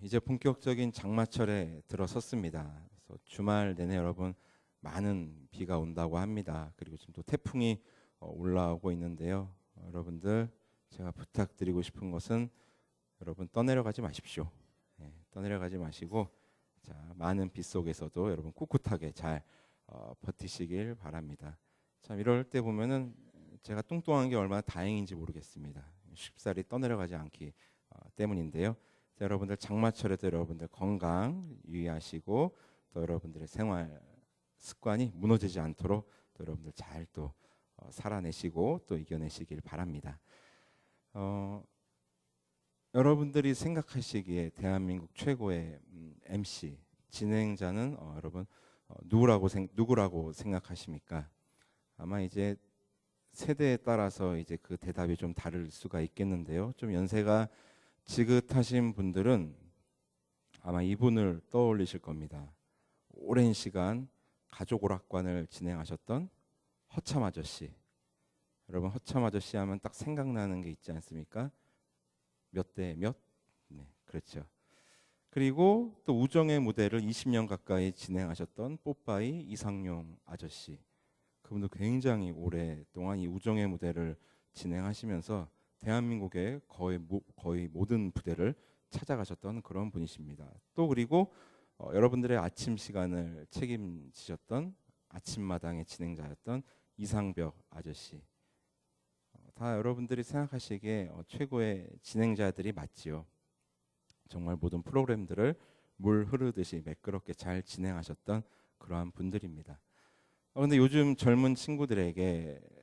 이제 본격적인 장마철에 들어섰습니다. 그래서 주말 내내 여러분 많은 비가 온다고 합니다. 그리고 지금 또 태풍이 어, 올라오고 있는데요. 어, 여러분들 제가 부탁드리고 싶은 것은 여러분 떠내려가지 마십시오. 예, 떠내려가지 마시고 자, 많은 비 속에서도 여러분 꿋꿋하게 잘 어, 버티시길 바랍니다. 참 이럴 때 보면은 제가 뚱뚱한 게 얼마나 다행인지 모르겠습니다. 쉽사리 떠내려가지 않기 어, 때문인데요. 자, 여러분들 장마철에도 여러분들 건강 유의하시고 또 여러분들의 생활 습관이 무너지지 않도록 또 여러분들 잘또 어, 살아내시고 또 이겨내시길 바랍니다. 어, 여러분들이 생각하시기에 대한민국 최고의 음, MC 진행자는 어, 여러분 어, 누구라고 생, 누구라고 생각하십니까? 아마 이제 세대에 따라서 이제 그 대답이 좀 다를 수가 있겠는데요. 좀 연세가 지긋하신 분들은 아마 이분을 떠올리실 겁니다. 오랜 시간 가족 오락관을 진행하셨던 허참 아저씨. 여러분 허참 아저씨 하면 딱 생각나는 게 있지 않습니까? 몇 대 몇? 네, 그렇죠. 그리고 또 우정의 무대를 20년 가까이 진행하셨던 뽀빠이 이상용 아저씨. 그분도 굉장히 오랫동안 이 우정의 무대를 진행하시면서 대한민국의 거의 모, 거의 모든 부대를 찾아가셨던 그런 분이십니다. 또 그리고 어, 여러분들의 아침 시간을 책임지셨던 아침마당의 진행자였던 이상벽 아저씨. 어, 다 여러분들이 생각하시기에 어, 최고의 진행자들이 맞지요. 정말 모든 프로그램들을 물 흐르듯이 매끄럽게 잘 진행하셨던 그러한 분들입니다. 어, 근데 요즘 젊은 친구들에게 어,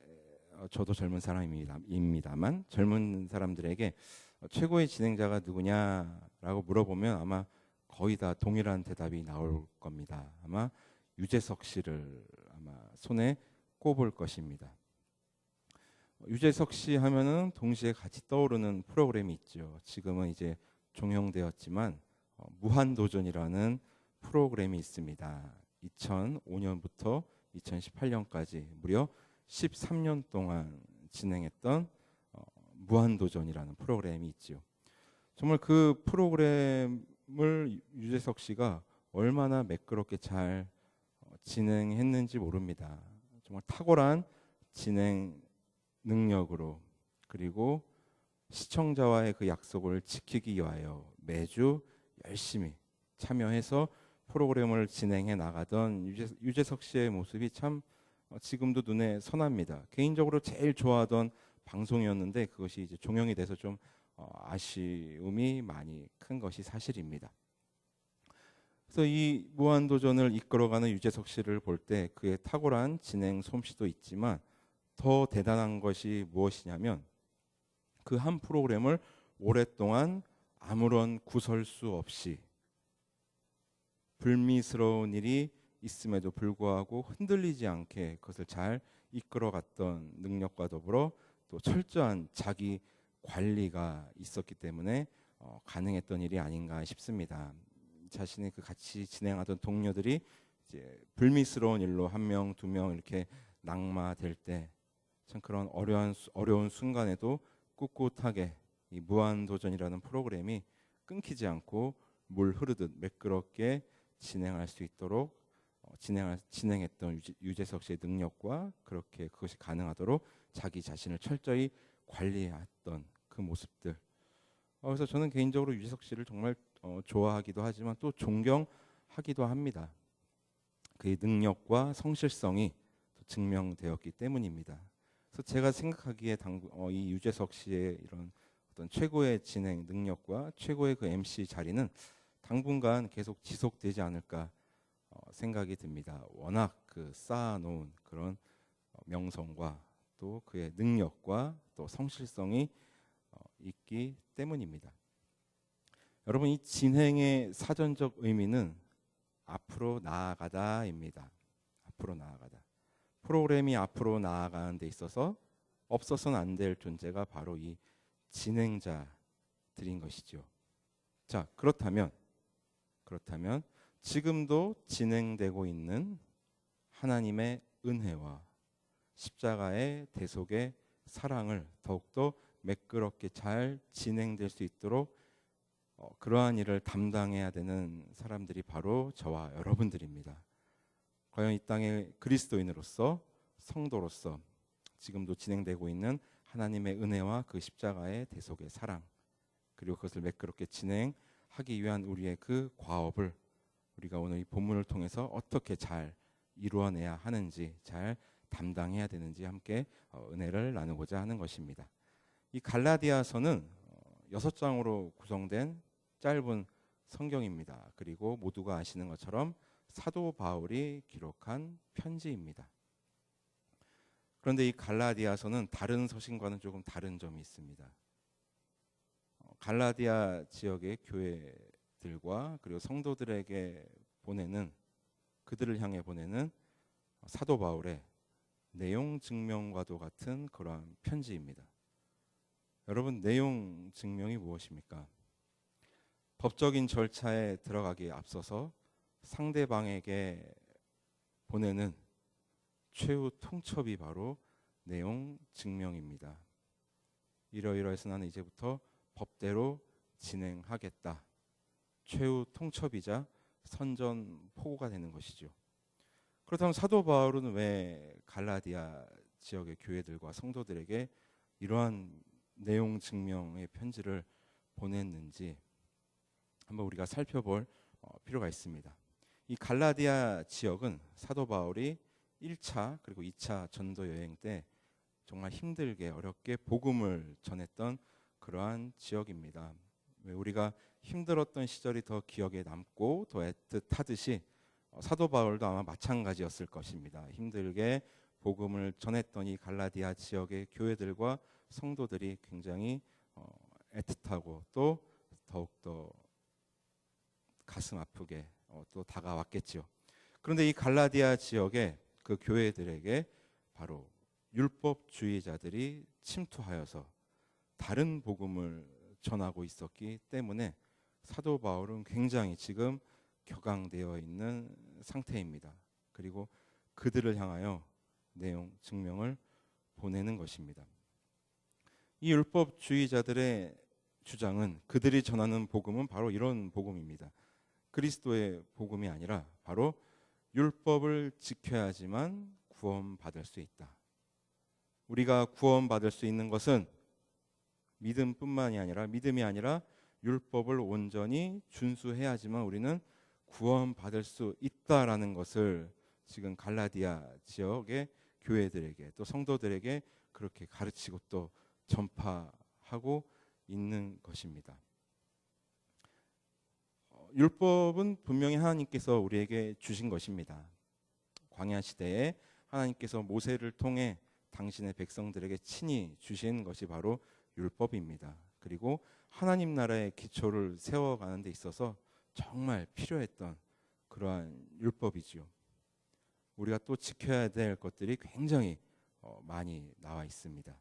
저도 젊은 사람입니다만 젊은 사람들에게 어, 최고의 진행자가 누구냐라고 물어보면 아마 거의 다 동일한 대답이 나올 겁니다. 아마 유재석 씨를 아마 손에 꼽을 것입니다. 유재석 씨 하면은 동시에 같이 떠오르는 프로그램이 있죠. 지금은 이제 종영되었지만 어, 무한도전이라는 프로그램이 있습니다. 2005년부터 2018년까지 무려 13년 동안 진행했던 어, 무한도전이라는 프로그램이 있죠. 정말 그 프로그램을 유재석 씨가 얼마나 매끄럽게 잘 어, 진행했는지 모릅니다. 정말 탁월한 진행 능력으로 그리고 시청자와의 그 약속을 지키기 위하여 매주 열심히 참여해서 프로그램을 진행해 나가던 유재, 석 씨의 모습이 참 어, 지금도 눈에 선합니다. 개인적으로 제일 좋아하던 방송이었는데 그것이 이제 종영이 돼서 좀 어, 아쉬움이 많이 큰 것이 사실입니다. 그래서 이 무한도전을 이끌어가는 유재석 씨를 볼 때 그의 탁월한 진행 솜씨도 있지만 더 대단한 것이 무엇이냐면 그 한 프로그램을 오랫동안 아무런 구설수 없이 불미스러운 일이 있음에도 불구하고 흔들리지 않게 그것을 잘 이끌어갔던 능력과 더불어 또 철저한 자기 관리가 있었기 때문에 어, 가능했던 일이 아닌가 싶습니다. 자신이 그 같이 진행하던 동료들이 이제 불미스러운 일로 한 명, 두 명 이렇게 낙마될 때 참 그런 어려운 어려운 순간에도 꿋꿋하게 이 무한 도전이라는 프로그램이 끊기지 않고 물 흐르듯 매끄럽게 진행할 수 있도록 어, 진행할, 진행했던 유재, 석 씨의 능력과 그렇게 그것이 가능하도록 자기 자신을 철저히 관리했던 그 모습들. 어, 그래서 저는 개인적으로 유재석 씨를 정말 어, 좋아하기도 하지만 또 존경하기도 합니다. 그의 능력과 성실성이 증명되었기 때문입니다. 그래서 제가 생각하기에 당구, 어, 이 유재석 씨의 이런 어떤 최고의 진행 능력과 최고의 그 MC 자리는 당분간 계속 지속되지 않을까 어, 생각이 듭니다. 워낙 그 쌓아놓은 그런 어, 명성과 또 그의 능력과 또 성실성이 어, 있기 때문입니다. 여러분 이 진행의 사전적 의미는 앞으로 나아가다입니다. 앞으로 나아가다. 프로그램이 앞으로 나아가는 데 있어서 없어서는 안 될 존재가 바로 이 진행자들인 것이죠. 자, 그렇다면 그렇다면 지금도 진행되고 있는 하나님의 은혜와 십자가의 대속의 사랑을 더욱더 매끄럽게 잘 진행될 수 있도록 어, 그러한 일을 담당해야 되는 사람들이 바로 저와 여러분들입니다. 과연 이 땅의 그리스도인으로서 성도로서 지금도 진행되고 있는 하나님의 은혜와 그 십자가의 대속의 사랑 그리고 그것을 매끄럽게 진행하기 위한 우리의 그 과업을 우리가 오늘 이 본문을 통해서 어떻게 잘 이루어내야 하는지 잘 담당해야 되는지 함께 어, 은혜를 나누고자 하는 것입니다. 이 갈라디아서는 어, 여섯 장으로 구성된 짧은 성경입니다. 그리고 모두가 아시는 것처럼 사도 바울이 기록한 편지입니다. 그런데 이 갈라디아서는 다른 서신과는 조금 다른 점이 있습니다. 어, 갈라디아 지역의 교회 들과 그리고 성도들에게 보내는 그들을 향해 보내는 사도 바울의 내용 증명과도 같은 그러한 편지입니다. 여러분 내용 증명이 무엇입니까? 법적인 절차에 들어가기에 앞서서 상대방에게 보내는 최후 통첩이 바로 내용 증명입니다. 이러이러해서 나는 이제부터 법대로 진행하겠다. 최후 통첩이자 선전 포고가 되는 것이죠. 그렇다면 사도 바울은 왜 갈라디아 지역의 교회들과 성도들에게 이러한 내용 증명의 편지를 보냈는지 한번 우리가 살펴볼 어, 필요가 있습니다. 이 갈라디아 지역은 사도 바울이 1차 그리고 2차 전도 여행 때 정말 힘들게 어렵게 복음을 전했던 그러한 지역입니다. 왜 우리가 힘들었던 시절이 더 기억에 남고 더 애틋하듯이 어, 사도 바울도 아마 마찬가지였을 것입니다. 힘들게 복음을 전했던 이 갈라디아 지역의 교회들과 성도들이 굉장히 어, 애틋하고 또 더욱더 가슴 아프게 어, 또 다가왔겠죠. 그런데 이 갈라디아 지역의 그 교회들에게 바로 율법주의자들이 침투하여서 다른 복음을 전하고 있었기 때문에 사도 바울은 굉장히 지금 격앙되어 있는 상태입니다. 그리고 그들을 향하여 내용 증명을 보내는 것입니다. 이 율법주의자들의 주장은 그들이 전하는 복음은 바로 이런 복음입니다. 그리스도의 복음이 아니라 바로 율법을 지켜야지만 구원받을 수 있다. 우리가 구원받을 수 있는 것은 믿음뿐만이 아니라 믿음이 아니라 율법을 온전히 준수해야지만 우리는 구원받을 수 있다라는 것을 지금 갈라디아 지역의 교회들에게 또 성도들에게 그렇게 가르치고 또 전파하고 있는 것입니다. 율법은 분명히 하나님께서 우리에게 주신 것입니다. 광야 시대에 하나님께서 모세를 통해 당신의 백성들에게 친히 주신 것이 바로 율법입니다. 그리고 하나님 나라의 기초를 세워가는 데 있어서 정말 필요했던 그러한 율법이지요. 우리가 또 지켜야 될 것들이 굉장히 어, 많이 나와 있습니다.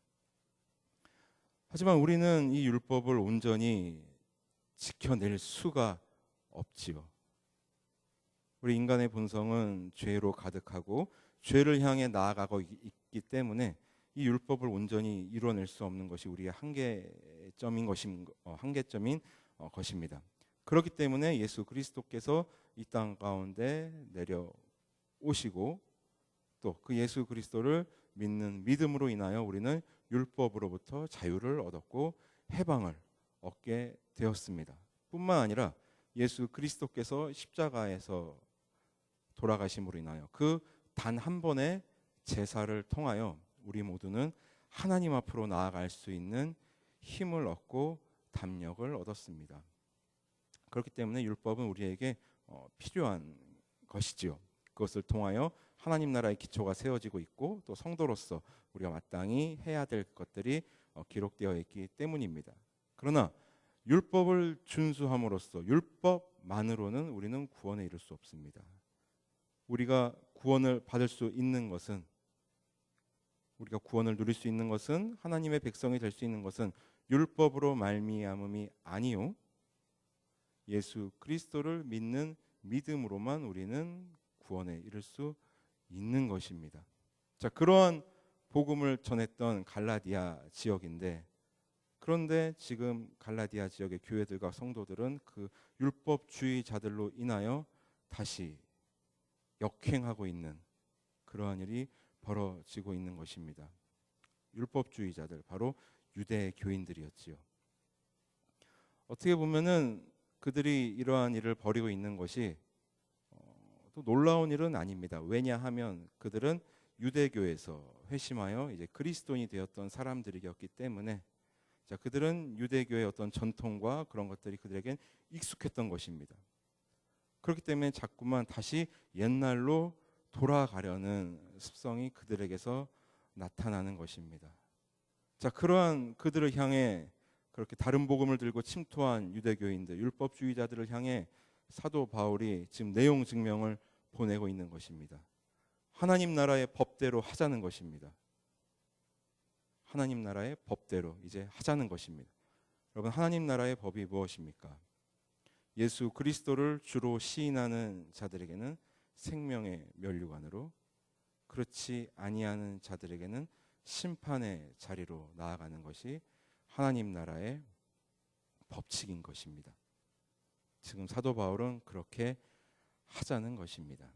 하지만 우리는 이 율법을 온전히 지켜낼 수가 없지요. 우리 인간의 본성은 죄로 가득하고 죄를 향해 나아가고 있기 때문에 이 율법을 온전히 이루어낼 수 없는 것이 우리의 한계점인 것인 어, 한계점인 어, 것입니다. 그렇기 때문에 예수 그리스도께서 이 땅 가운데 내려 오시고 또 그 예수 그리스도를 믿는 믿음으로 인하여 우리는 율법으로부터 자유를 얻었고 해방을 얻게 되었습니다. 뿐만 아니라 예수 그리스도께서 십자가에서 돌아가심으로 인하여 그 단 한 번의 제사를 통하여 우리 모두는 하나님 앞으로 나아갈 수 있는 힘을 얻고 담력을 얻었습니다. 그렇기 때문에 율법은 우리에게 어, 필요한 것이지요. 그것을 통하여 하나님 나라의 기초가 세워지고 있고 또 성도로서 우리가 마땅히 해야 될 것들이 어, 기록되어 있기 때문입니다. 그러나 율법을 준수함으로써 율법만으로는 우리는 구원에 이를 수 없습니다. 우리가 구원을 받을 수 있는 것은 우리가 구원을 누릴 수 있는 것은 하나님의 백성이 될 수 있는 것은 율법으로 말미암음이 아니요 예수 그리스도를 믿는 믿음으로만 우리는 구원에 이를 수 있는 것입니다. 자, 그러한 복음을 전했던 갈라디아 지역인데 그런데 지금 갈라디아 지역의 교회들과 성도들은 그 율법주의자들로 인하여 다시 역행하고 있는 그러한 일이 벌어지고 있는 것입니다. 율법주의자들 바로 유대 교인들이었지요. 어떻게 보면은 그들이 이러한 일을 벌이고 있는 것이 어, 또 놀라운 일은 아닙니다. 왜냐하면 그들은 유대교에서 회심하여 이제 그리스도인이 되었던 사람들이었기 때문에 자 그들은 유대교의 어떤 전통과 그런 것들이 그들에겐 익숙했던 것입니다. 그렇기 때문에 자꾸만 다시 옛날로 돌아가려는 습성이 그들에게서 나타나는 것입니다. 자 그러한 그들을 향해 그렇게 다른 복음을 들고 침투한 유대교인들, 율법주의자들을 향해 사도 바울이 지금 내용 증명을 보내고 있는 것입니다. 하나님 나라의 법대로 하자는 것입니다. 하나님 나라의 법대로 이제 하자는 것입니다. 여러분 하나님 나라의 법이 무엇입니까? 예수 그리스도를 주로 시인하는 자들에게는 생명의 면류관으로 그렇지 아니하는 자들에게는 심판의 자리로 나아가는 것이 하나님 나라의 법칙인 것입니다. 지금 사도 바울은 그렇게 하자는 것입니다.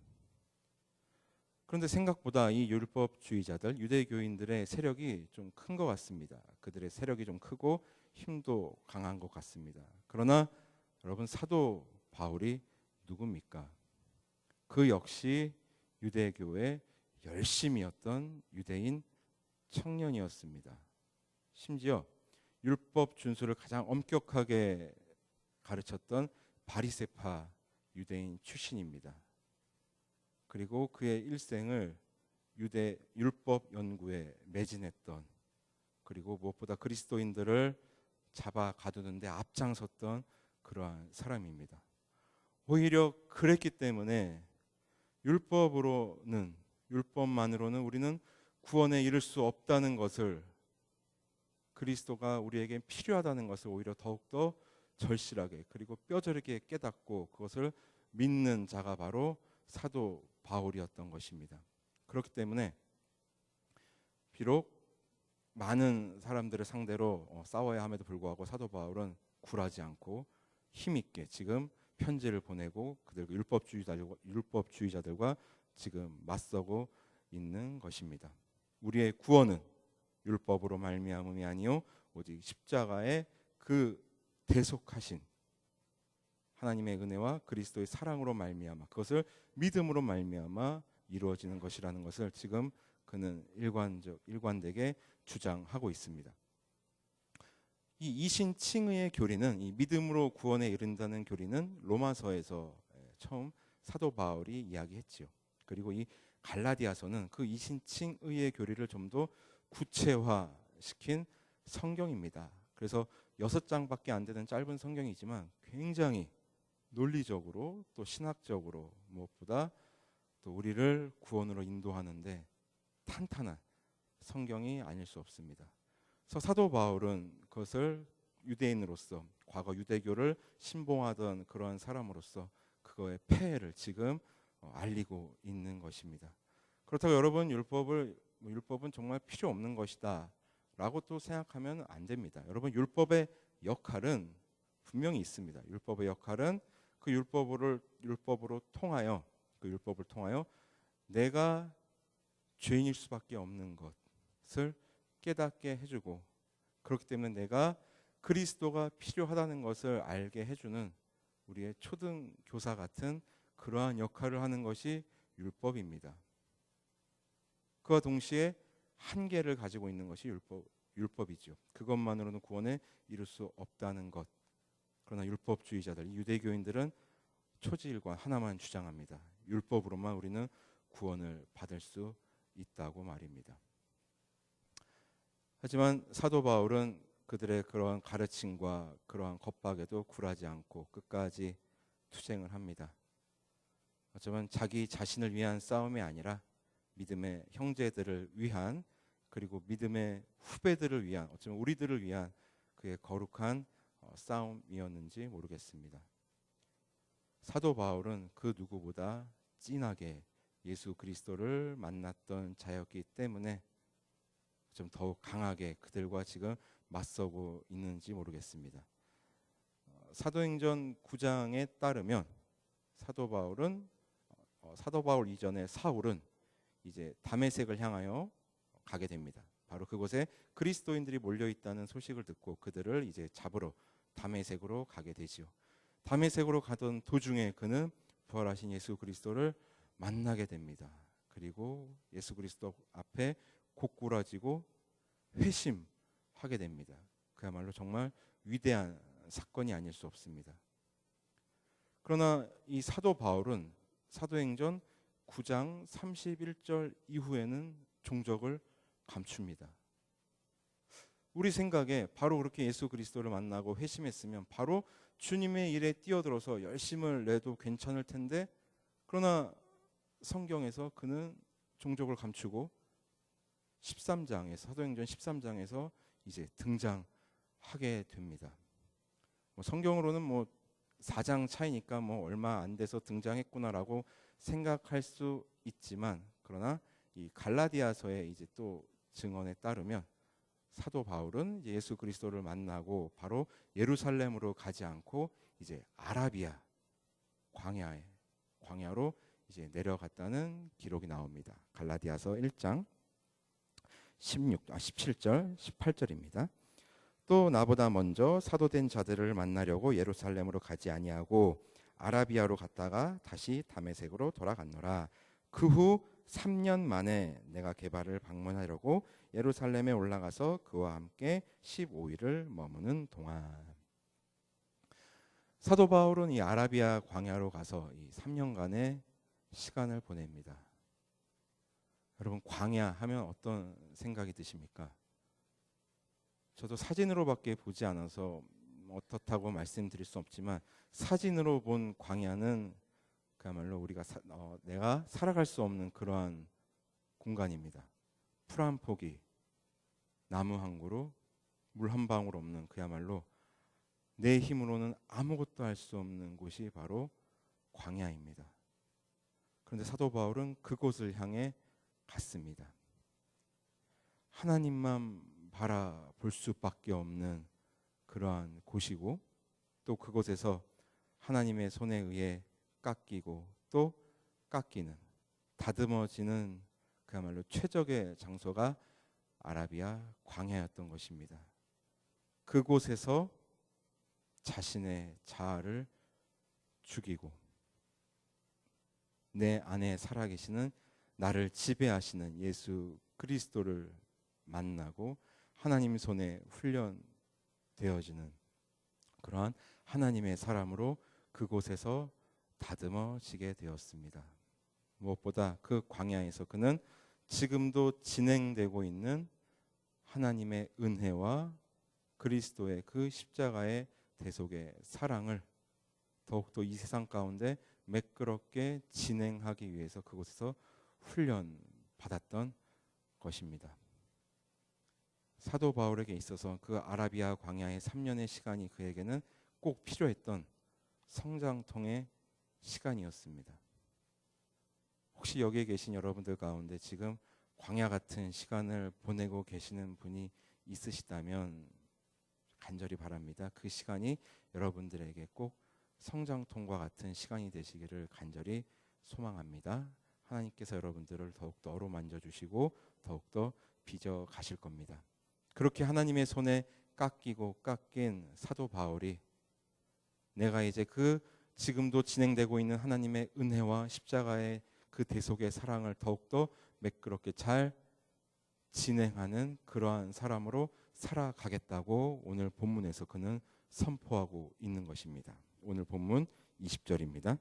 그런데 생각보다 이 율법주의자들 유대교인들의 세력이 좀 큰 것 같습니다. 그들의 세력이 좀 크고 힘도 강한 것 같습니다. 그러나 여러분 사도 바울이 누굽니까? 그 역시 유대교의 열심이었던 유대인 청년이었습니다. 심지어 율법 준수를 가장 엄격하게 가르쳤던 바리세파 유대인 출신입니다. 그리고 그의 일생을 유대 율법 연구에 매진했던 그리고 무엇보다 그리스도인들을 잡아 가두는데 앞장섰던 그러한 사람입니다. 오히려 그랬기 때문에 율법으로는 율법만으로는 우리는 구원에 이를 수 없다는 것을 그리스도가 우리에게 필요하다는 것을 오히려 더욱더 절실하게 그리고 뼈저리게 깨닫고 그것을 믿는 자가 바로 사도 바울이었던 것입니다. 그렇기 때문에 비록 많은 사람들을 상대로 어, 싸워야 함에도 불구하고 사도 바울은 굴하지 않고 힘 있게 지금 편지를 보내고 그들 율법주의자들과, 율법주의자들과 지금 맞서고 있는 것입니다. 우리의 구원은 율법으로 말미암음이 아니요 오직 십자가의 그 대속하신 하나님의 은혜와 그리스도의 사랑으로 말미암아 그것을 믿음으로 말미암아 이루어지는 것이라는 것을 지금 그는 일관적 일관되게 주장하고 있습니다. 이 이신칭의의 교리는 이 믿음으로 구원에 이른다는 교리는 로마서에서 처음 사도 바울이 이야기했지요. 그리고 이 갈라디아서는 그 이신칭의의 교리를 좀 더 구체화시킨 성경입니다. 그래서 여섯 장밖에 안 되는 짧은 성경이지만 굉장히 논리적으로 또 신학적으로 무엇보다 또 우리를 구원으로 인도하는데 탄탄한 성경이 아닐 수 없습니다. 사도 바울은 그것을 유대인으로서 과거 유대교를 신봉하던 그러한 사람으로서 그거의 폐해를 지금 어, 알리고 있는 것입니다. 그렇다고 여러분 율법을 뭐 율법은 정말 필요 없는 것이다라고 또 생각하면 안 됩니다. 여러분 율법의 역할은 분명히 있습니다. 율법의 역할은 그 율법을 율법으로 통하여 그 율법을 통하여 내가 죄인일 수밖에 없는 것을 깨닫게 해주고 그렇기 때문에 내가 그리스도가 필요하다는 것을 알게 해주는 우리의 초등 교사 같은 그러한 역할을 하는 것이 율법입니다. 그와 동시에 한계를 가지고 있는 것이 율법, 율법이죠. 그것만으로는 구원에 이룰 수 없다는 것. 그러나 율법주의자들, 유대교인들은 초지일관 하나만 주장합니다. 율법으로만 우리는 구원을 받을 수 있다고 말입니다. 하지만 사도 바울은 그들의 그러한 가르침과 그러한 겁박에도 굴하지 않고 끝까지 투쟁을 합니다. 어쩌면 자기 자신을 위한 싸움이 아니라 믿음의 형제들을 위한 그리고 믿음의 후배들을 위한 어쩌면 우리들을 위한 그의 거룩한 어, 싸움이었는지 모르겠습니다. 사도 바울은 그 누구보다 진하게 예수 그리스도를 만났던 자였기 때문에 좀 더욱 강하게 그들과 지금 맞서고 있는지 모르겠습니다. 어, 사도행전 9장에 따르면 사도 바울은 어, 사도 바울 이전에 사울은 이제 다메섹을 향하여 가게 됩니다. 바로 그곳에 그리스도인들이 몰려 있다는 소식을 듣고 그들을 이제 잡으러 다메섹으로 가게 되지요. 다메섹으로 가던 도중에 그는 부활하신 예수 그리스도를 만나게 됩니다. 그리고 예수 그리스도 앞에 고꾸라지고 회심하게 됩니다. 그야말로 정말 위대한 사건이 아닐 수 없습니다. 그러나 이 사도 바울은 사도행전 9장 31절 이후에는 종적을 감춥니다. 우리 생각에 바로 그렇게 예수 그리스도를 만나고 회심했으면 바로 주님의 일에 뛰어들어서 열심을 내도 괜찮을 텐데 그러나 성경에서 그는 종족을 감추고 13장에서 사도행전 13장에서 이제 등장하게 됩니다. 뭐 성경으로는 뭐 4장 차이니까 뭐 얼마 안 돼서 등장했구나라고 생각할 수 있지만 그러나 이 갈라디아서의 이제 또 증언에 따르면 사도 바울은 예수 그리스도를 만나고 바로 예루살렘으로 가지 않고 이제 아라비아 광야에 광야로 이제 내려갔다는 기록이 나옵니다. 갈라디아서 1장 16, 아 17절, 18절입니다. 또 나보다 먼저 사도된 자들을 만나려고 예루살렘으로 가지 아니하고 아라비아로 갔다가 다시 다메섹으로 돌아갔노라. 그 후 3년 만에 내가 개발을 방문하려고 예루살렘에 올라가서 그와 함께 15일을 머무는 동안 사도 바울은 이 아라비아 광야로 가서 이 3년간의 시간을 보냅니다. 여러분 광야 하면 어떤 생각이 드십니까? 저도 사진으로밖에 보지 않아서 어떻다고 말씀드릴 수 없지만 사진으로 본 광야는 그야말로 우리가 사, 어, 내가 살아갈 수 없는 그러한 공간입니다. 풀 한 포기, 나무 한 그루, 물 한 방울 없는 그야말로 내 힘으로는 아무것도 할 수 없는 곳이 바로 광야입니다. 그런데 사도 바울은 그곳을 향해 갔습니다. 하나님만 바라볼 수밖에 없는 그러한 곳이고 또 그곳에서 하나님의 손에 의해 깎이고 또 깎이는 다듬어지는 그야말로 최적의 장소가 아라비아 광야였던 것입니다. 그곳에서 자신의 자아를 죽이고 내 안에 살아계시는 나를 지배하시는 예수 그리스도를 만나고 하나님 손에 훈련되어지는 그러한 하나님의 사람으로 그곳에서 다듬어지게 되었습니다. 무엇보다 그 광야에서 그는 지금도 진행되고 있는 하나님의 은혜와 그리스도의 그 십자가의 대속의 사랑을 더욱더 이 세상 가운데 매끄럽게 진행하기 위해서 그곳에서 훈련 받았던 것입니다. 사도 바울에게 있어서 그 아라비아 광야의 3년의 시간이 그에게는 꼭 필요했던 성장통의 시간이었습니다. 혹시 여기에 계신 여러분들 가운데 지금 광야 같은 시간을 보내고 계시는 분이 있으시다면 간절히 바랍니다. 그 시간이 여러분들에게 꼭 성장통과 같은 시간이 되시기를 간절히 소망합니다. 하나님께서 여러분들을 더욱더 어루만져 주시고 더욱더 빚어 가실 겁니다. 그렇게 하나님의 손에 깎이고 깎인 사도 바울이 내가 이제 그 지금도 진행되고 있는 하나님의 은혜와 십자가의 그 대속의 사랑을 더욱더 매끄럽게 잘 진행하는 그러한 사람으로 살아가겠다고 오늘 본문에서 그는 선포하고 있는 것입니다. 오늘 본문 20절입니다.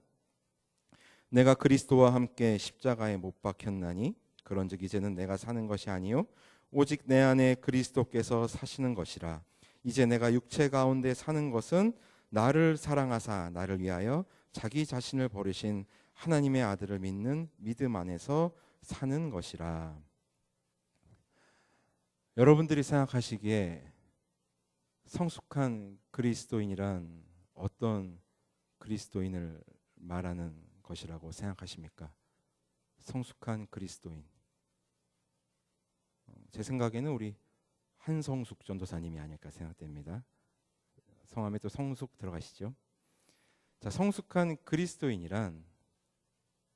내가 그리스도와 함께 십자가에 못 박혔나니? 그런즉 이제는 내가 사는 것이 아니요 오직 내 안에 그리스도께서 사시는 것이라. 이제 내가 육체 가운데 사는 것은 나를 사랑하사 나를 위하여 자기 자신을 버리신 하나님의 아들을 믿는 믿음 안에서 사는 것이라. 여러분들이 생각하시기에 성숙한 그리스도인이란 어떤 그리스도인을 말하는 것이라고 생각하십니까? 성숙한 그리스도인. 어, 제 생각에는 우리 한성숙 전도사님이 아닐까 생각됩니다. 성함에 또 성숙 들어가시죠. 자, 성숙한 그리스도인이란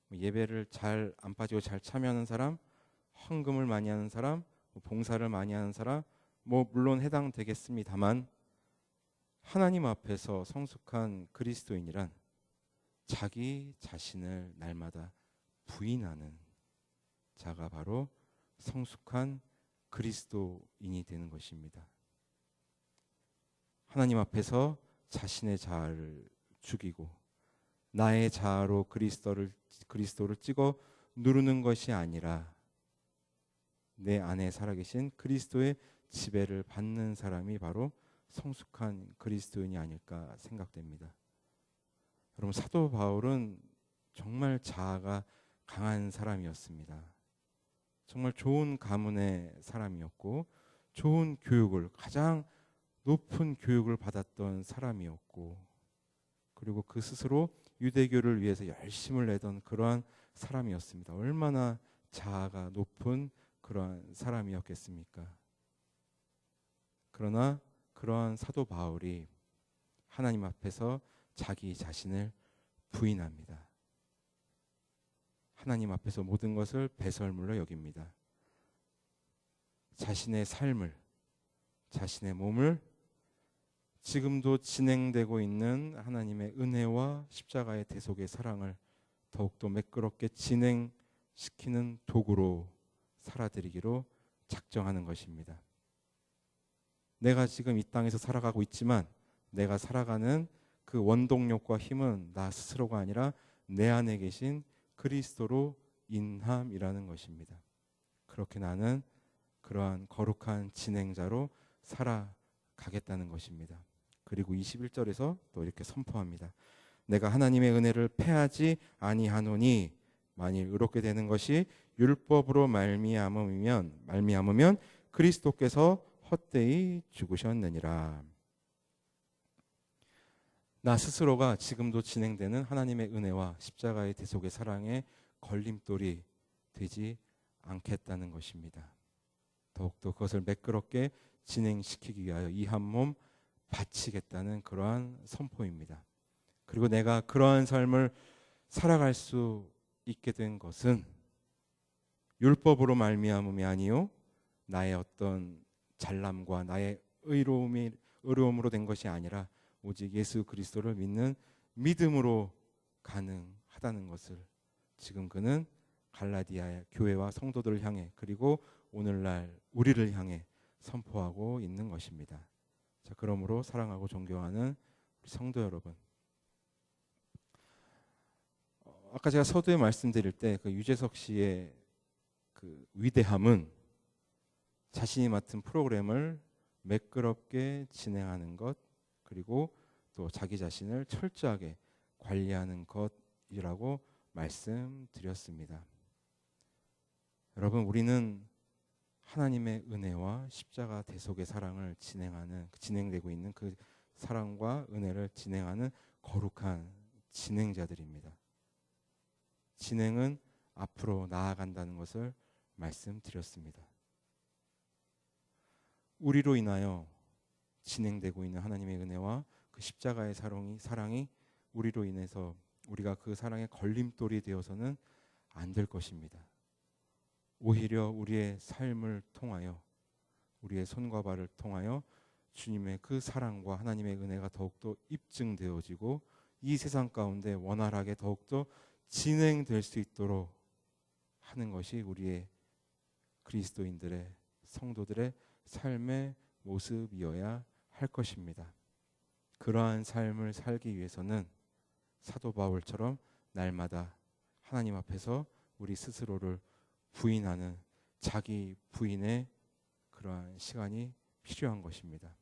뭐 예배를 잘 안 빠지고 잘 참여하는 사람, 헌금을 많이 하는 사람, 뭐 봉사를 많이 하는 사람, 뭐 물론 해당되겠습니다만 하나님 앞에서 성숙한 그리스도인이란 자기 자신을 날마다 부인하는 자가 바로 성숙한 그리스도인이 되는 것입니다. 하나님 앞에서 자신의 자아를 죽이고 나의 자아로 그리스도를 그리스도를 찍어 누르는 것이 아니라 내 안에 살아계신 그리스도의 지배를 받는 사람이 바로 성숙한 그리스도인이 아닐까 생각됩니다. 여러분 사도 바울은 정말 자아가 강한 사람이었습니다. 정말 좋은 가문의 사람이었고 좋은 교육을 가장 높은 교육을 받았던 사람이었고 그리고 그 스스로 유대교를 위해서 열심을 내던 그러한 사람이었습니다. 얼마나 자아가 높은 그러한 사람이었겠습니까? 그러나 그러한 사도 바울이 하나님 앞에서 자기 자신을 부인합니다. 하나님 앞에서 모든 것을 배설물로 여깁니다. 자신의 삶을, 자신의 몸을 지금도 진행되고 있는 하나님의 은혜와 십자가의 대속의 사랑을 더욱더 매끄럽게 진행시키는 도구로 살아드리기로 작정하는 것입니다. 내가 지금 이 땅에서 살아가고 있지만 내가 살아가는 그 원동력과 힘은 나 스스로가 아니라 내 안에 계신 그리스도로 인함이라는 것입니다. 그렇게 나는 그러한 거룩한 진행자로 살아가겠다는 것입니다. 그리고 21절에서 또 이렇게 선포합니다. 내가 하나님의 은혜를 패하지 아니하노니 만일 의롭게 되는 것이 율법으로 말미암으면 말미암으면 그리스도께서 헛되이 죽으셨느니라. 나 스스로가 지금도 진행되는 하나님의 은혜와 십자가의 대속의 사랑의 걸림돌이 되지 않겠다는 것입니다. 더욱더 그것을 매끄럽게 진행시키기 위하여 이 한 몸 바치겠다는 그러한 선포입니다. 그리고 내가 그러한 삶을 살아갈 수 있게 된 것은 율법으로 말미암음이 아니요 나의 어떤 잘남과 나의 의로움이 의로움으로 된 것이 아니라 오직 예수 그리스도를 믿는 믿음으로 가능하다는 것을 지금 그는 갈라디아 교회와 성도들을 향해 그리고 오늘날 우리를 향해 선포하고 있는 것입니다. 자, 그러므로 사랑하고 존경하는 성도 여러분. 어, 아까 제가 서두에 말씀드릴 때 그 유재석 씨의 그 위대함은 자신이 맡은 프로그램을 매끄럽게 진행하는 것 그리고 또 자기 자신을 철저하게 관리하는 것이라고 말씀드렸습니다. 여러분 우리는 하나님의 은혜와 십자가 대속의 사랑을 진행하는 진행되고 있는 그 사랑과 은혜를 진행하는 거룩한 진행자들입니다. 진행은 앞으로 나아간다는 것을 말씀드렸습니다. 우리로 인하여 진행되고 있는 하나님의 은혜와 그 십자가의 사랑이 사랑이 우리로 인해서 우리가 그 사랑의 걸림돌이 되어서는 안 될 것입니다. 오히려 우리의 삶을 통하여 우리의 손과 발을 통하여 주님의 그 사랑과 하나님의 은혜가 더욱더 입증되어지고 이 세상 가운데 원활하게 더욱더 진행될 수 있도록 하는 것이 우리의 그리스도인들의 성도들의 삶의 모습이어야 할 것입니다. 그러한 삶을 살기 위해서는 사도 바울처럼 날마다 하나님 앞에서 우리 스스로를 부인하는 자기 부인의 그러한 시간이 필요한 것입니다.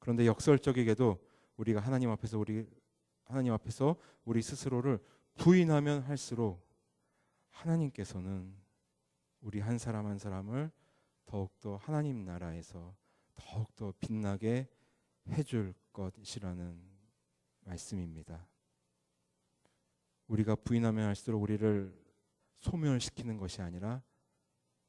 그런데 역설적이게도 우리가 하나님 앞에서 우리 하나님 앞에서 우리 스스로를 부인하면 할수록 하나님께서는 우리 한 사람 한 사람을 더욱더 하나님 나라에서 더욱더 빛나게 해줄 것이라는 말씀입니다. 우리가 부인하면 할수록 우리를 소멸시키는 것이 아니라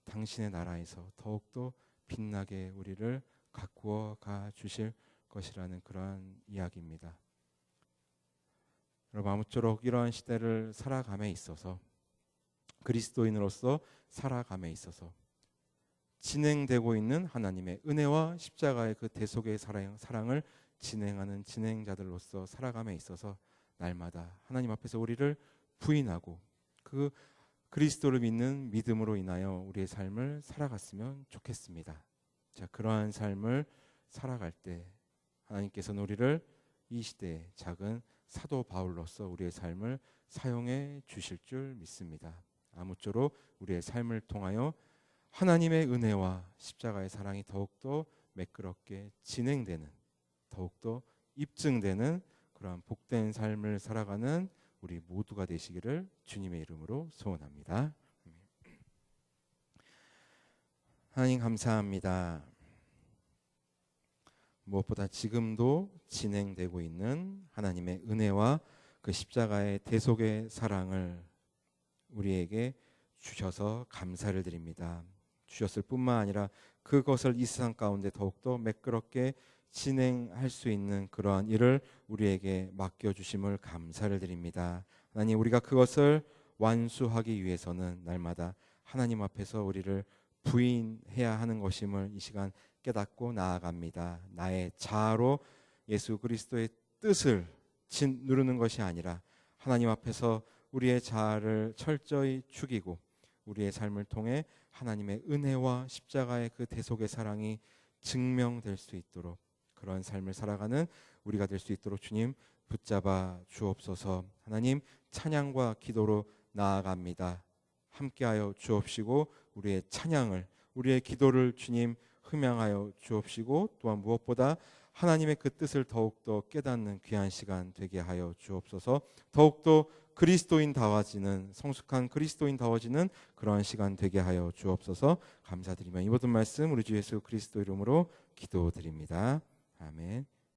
당신의 나라에서 더욱더 빛나게 우리를 가꾸어 가 주실 것이라는 그러한 이야기입니다. 여러분 아무쪼록 이러한 시대를 살아감에 있어서 그리스도인으로서 살아감에 있어서 진행되고 있는 하나님의 은혜와 십자가의 그 대속의 사랑, 사랑을 진행하는 진행자들로서 살아감에 있어서 날마다 하나님 앞에서 우리를 부인하고 그 그리스도를 믿는 믿음으로 인하여 우리의 삶을 살아갔으면 좋겠습니다. 자, 그러한 삶을 살아갈 때 하나님께서는 우리를 이 시대의 작은 사도 바울로서 우리의 삶을 사용해 주실 줄 믿습니다. 아무쪼록 우리의 삶을 통하여 하나님의 은혜와 십자가의 사랑이 더욱더 매끄럽게 진행되는 더욱더 입증되는 그러한 복된 삶을 살아가는 우리 모두가 되시기를 주님의 이름으로 소원합니다. 하나님 감사합니다. 무엇보다 지금도 진행되고 있는 하나님의 은혜와 그 십자가의 대속의 사랑을 우리에게 주셔서 감사를 드립니다. 주셨을 뿐만 아니라 그것을 이 세상 가운데 더욱더 매끄럽게 진행할 수 있는 그러한 일을 우리에게 맡겨 주심을 감사를 드립니다. 하나님, 우리가 그것을 완수하기 위해서는 날마다 하나님 앞에서 우리를 부인해야 하는 것임을 이 시간 깨닫고 나아갑니다. 나의 자아로 예수 그리스도의 뜻을 진 누르는 것이 아니라 하나님 앞에서 우리의 자아를 철저히 죽이고 우리의 삶을 통해 하나님의 은혜와 십자가의 그 대속의 사랑이 증명될 수 있도록 그런 삶을 살아가는 우리가 될 수 있도록 주님 붙잡아 주옵소서. 하나님 찬양과 기도로 나아갑니다. 함께하여 주옵시고 우리의 찬양을 우리의 기도를 주님 흠양하여 주옵시고 또한 무엇보다 하나님의 그 뜻을 더욱더 깨닫는 귀한 시간 되게 하여 주옵소서. 더욱더 그리스도인다워지는 성숙한 그리스도인다워지는 그러한 시간 되게 하여 주옵소서. 감사드리며 이 모든 말씀 우리 주 예수 그리스도 이름으로 기도드립니다. 아멘.